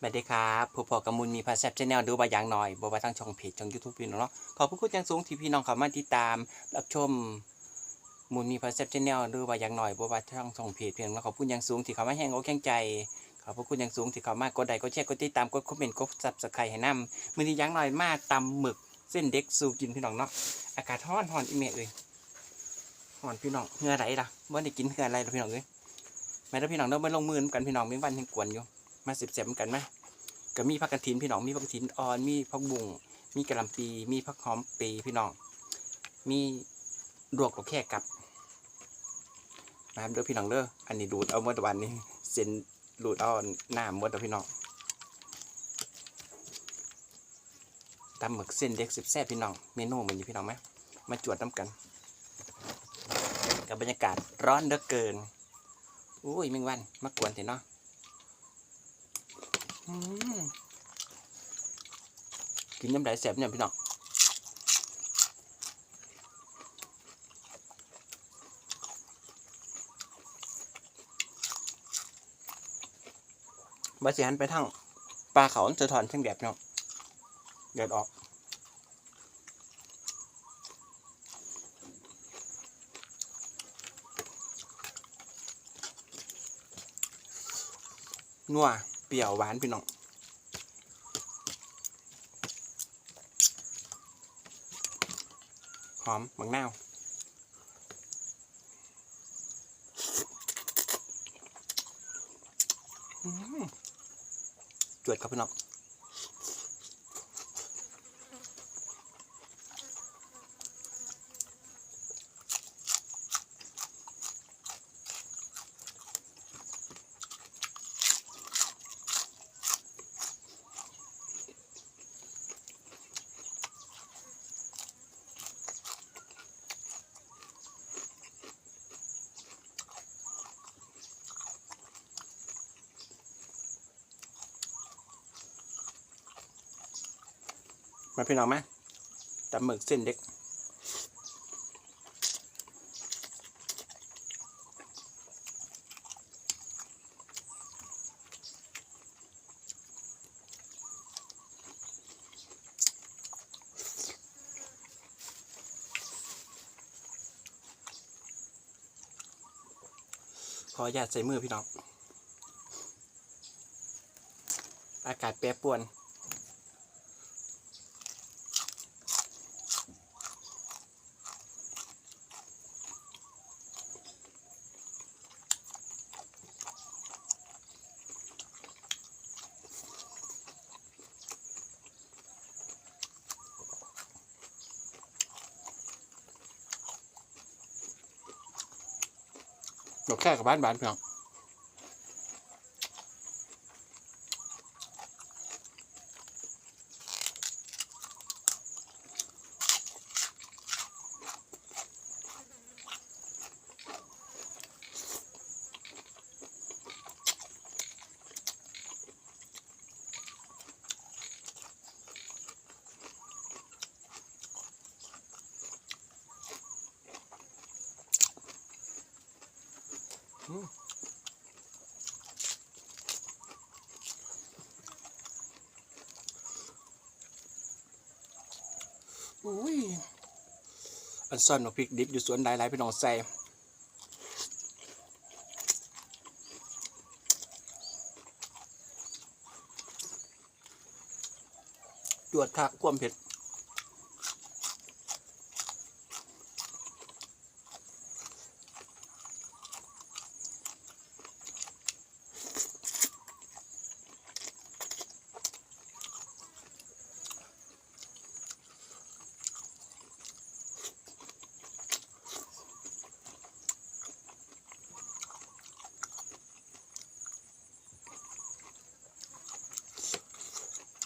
สวัสดีครับผู้พอกมุลมีพาแซบชแนลดูบาอย่างหน่อยบอกว่าทางช่องเพจช่องยูทูบพี่น้องเนาะขอบพระคุณอย่างสูงที่พี่น้องเข้ามาติดตาม รับชมมูลมีพาแซบชแนลดูบาอย่างหน่อยบอกว่าทางช่องเพจเพียงแล้วขอบคุณอย่างสูงที่เข้ามาแห่งอกแห่งใจขอบพระคุณอย่างสูงที่เข้ามากดไลค์กดแชร์กดติดตามกดคอมเมนต์กดซับสไครต์ให้นำมือนี้อย่างหน่อยมาตำหมึกเส้นเด็กสูกินพี่น้องเนาะอากาศร้อนร้อนอีเมลเลยร้อนพี่น้องเหงื่อไหลล่ะเมื่อได้กินเหงื่ออะไรล่ะพี่น้องเอ้ยแม่แล้วพี่น้องเนาะมาลงมือกันพี่น้องมีวันยังกวนอยู่ มาสิบเสมกันไหมก็มีผักกระถินพี่น้องมีผักกระถินอ่อนมีผักบุ้งมีกระหลำปีมีผักหอมปีพี่น้อง มีดวกกับแค่กับนะครับเด้อพี่น้องเด้ออันนี้ดูดเอาเมื่อตะวันนี้เส้นดูดเอาหน้าเมื่อตะพี่น้องตำหมึกเส้นเด็กสิบแซ่บพี่น้องเมนูเหมือนอยู่พี่น้องไหมมาจวดน้ำกัน กับบรรยากาศร้อนเหลือเกินอุ้ยแมงวันมากวนเถอะเนาะ กินน้ำไหลแสบเนี่ยพี่น้องบาสิหันไปทั้งปลาเขาสะท้อนเชิงแดดพี่น้องแดดออกนัว เปรี้ยวหวานพี่น้องหอมบางนาวจวดครับพี่น้อง มาพี่น้องไหมตำหมึกเส้นเล็ก ขออนุญาตใส่มือพี่น้อง อากาศแปรปรวน ดอกแค่กับบ้านบ้านเพียง อุ้ยอันซ่อนของพริกดิบอยู่สวนหลายๆพี่น้องใส่จวดทักความเผ็ด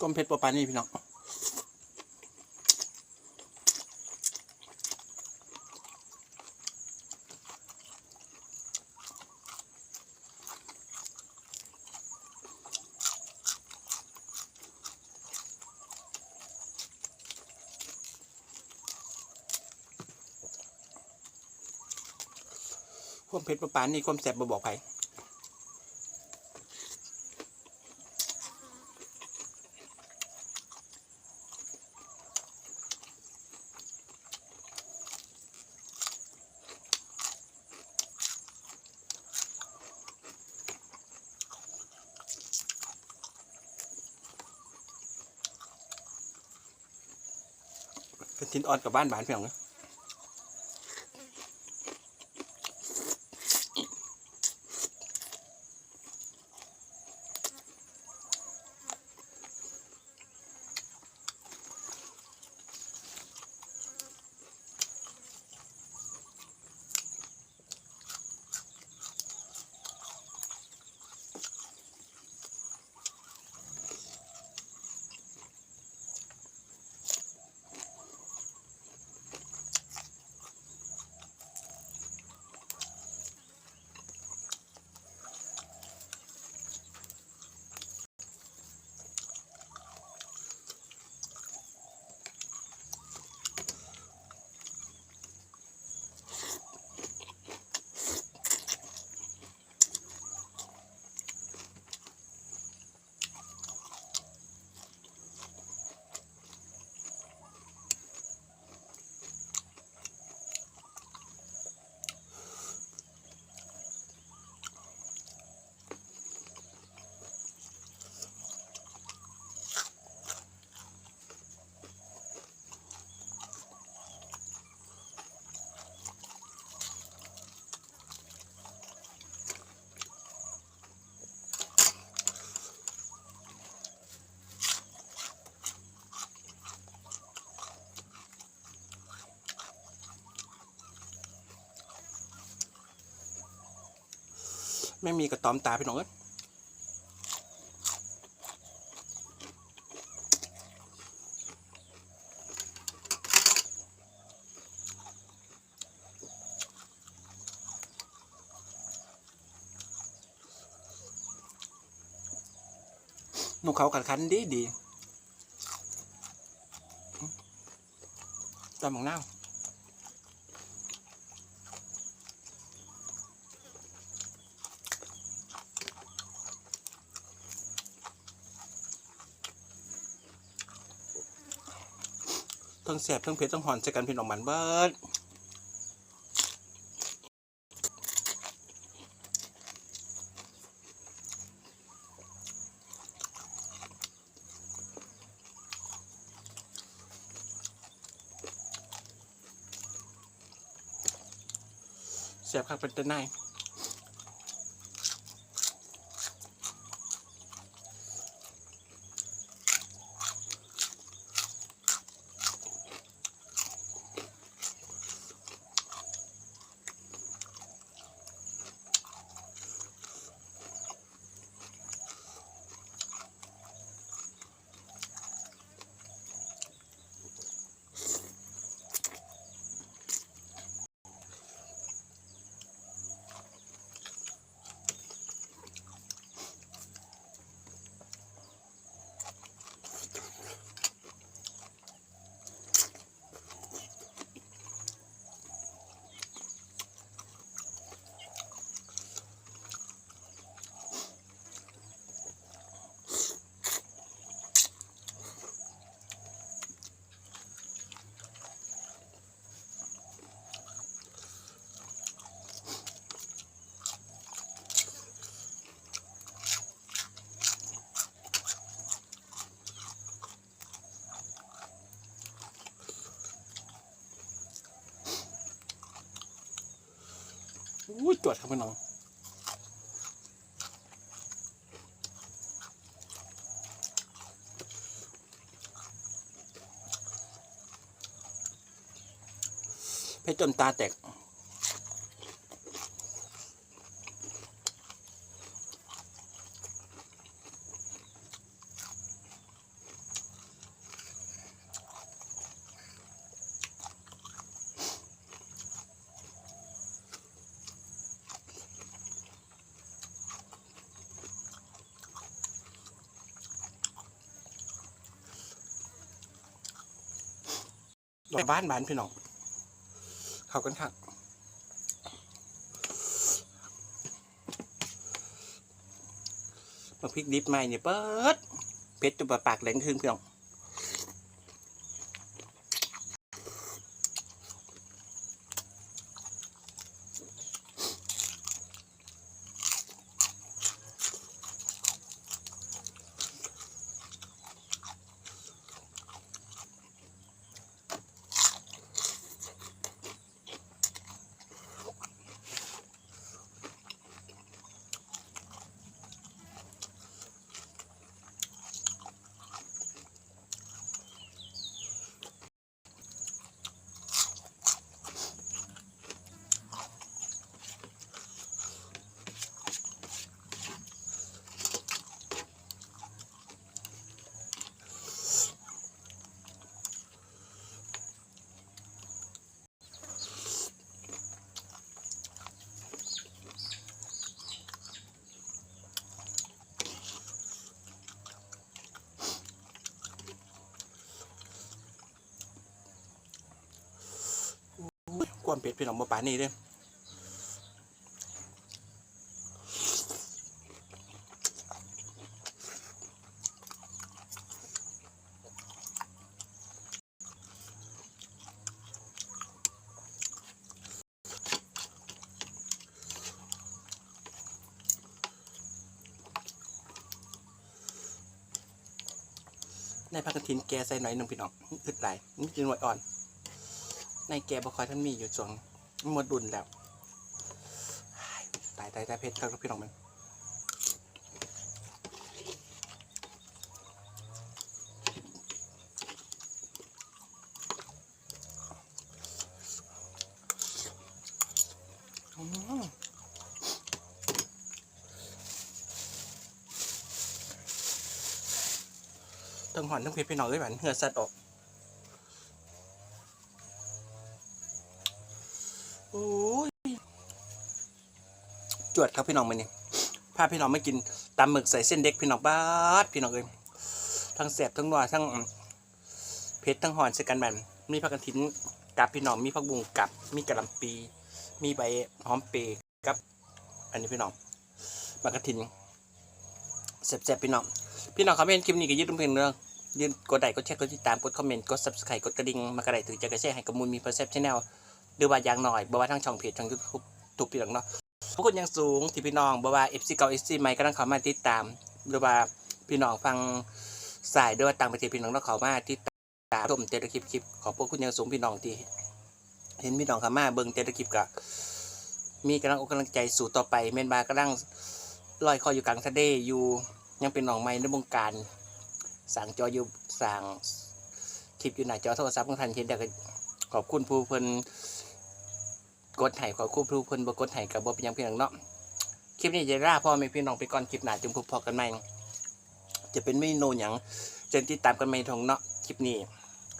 ก้มเพชรปะปานนี่พี่น้องความเผ็ดประปานนี่ความแสบบ่บอกใค ทินอ่อนกับบ้านบานเพียงนะ ไม่มีกระตอมตาพี่น้องเอ้ยนกเขากัดคันดีดีตามของน้า ทั้งแสบทั้งเผ็ดทั้งหอนใส่กันพี่น้องมันเบิดแสบคักเป็นแต่ไน อุ้ยจวดครับพี่น้องเพชรจนตาแตก บ้านบ้านพี่น้องเขากันครับมาพริกดิบใหม่เนี่ยเปิดเพชรจุบปากแหลงขึ้นพี่น้อง ความเผ็ดพี่น้องบ่ปานนี้เด้อในผักกระถินแกใส่หน่อยหนึงพี่น้องอึดไหลายมันกินหน่วยอ่อน ในแกบ่คอยท่านมีอยู่ช่วงหมดดุนแล้วตายตายตายเพชรครับพี่น้องมันอืมทั้งหอนทั้งเพชรพี่น้องด้วยมันเหงื่อสัตว์ออก วดครับพี่น้องมาเนี่ยพาพี่น้องมากินตำหมึกใส่เส้นเด็กพี่น้องบ้าดพี่น้องเอ้ยทั้งแสบทั้งนัวทั้งเผ็ดทั้งหอนใส่กันแบบมีผักกระถินกับพี่น้องมีผักบุ้งกับมีกระหลำปี มีใบหอมเปรย์กับ อันนี้พี่น้องผักกระถินแสบๆพี่น้องพี่น้องคอมเมนต์คลิปนี้ก็ยืดตุ้มเพียงเรื่องยืนกดไลค์กดแชร์กดติดตามกดคอมเมนต์กด subscribe กดกระดิ่งมากระไดถึงจะกระแชร์ให้กับมูลมี perception channel หรือว่าอย่างหน่อยบ่ว่าทั้งช่องเพจช่องยูทูบทุกปีหลังเนาะ พวกคนยังสูงที่พี่น้องบ่ว่า FC เก่า FC ใหม่ก็ต้องเข้ามาติดตามหรือว่าพี่น้องฟังสายหรือว่าต่างประเทศพี่น้องต้องเข้ามาติดตามชมเตะคลิปคลิปขอบพระคุณยังสูงพี่น้องที่เห็นพี่น้องเข้ามาเบิ่งเตะคลิปก็มีกำลังอกกำลังใจสู่ต่อไปเมนบากำลังลอยคออยู่กลางทะเลอยู่ยังเป็นน้องใหม่ในวงการสั่งจออยู่สั่งคลิปอยู่หน้าจอโทรศัพท์ของท่านเห็นแต่ก็ขอบคุณผู้เพิ่น กดไถ่ขอคู่พรูเพิ่นบ่กดไถ่กับบ่เป็นยังเพียงเนาะคลิปนี้จะร่าพ่อแม่พี่น้องไปก่อนคลิปหน้าจึงพบพอกันใหม่จะเป็นเมนูหยังเจนติดตามกันใหม่ทงเนาะคลิปนี้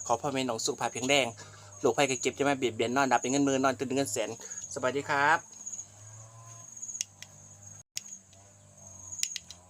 ขอพ่อแม่น้องสุขภาพเพียงแดงโรคภัยไข้เจ็บจะไม่เบียดเบียนนอนดับเป็นเงินมือนอนตื่นเงินแสนสวัสดีครับ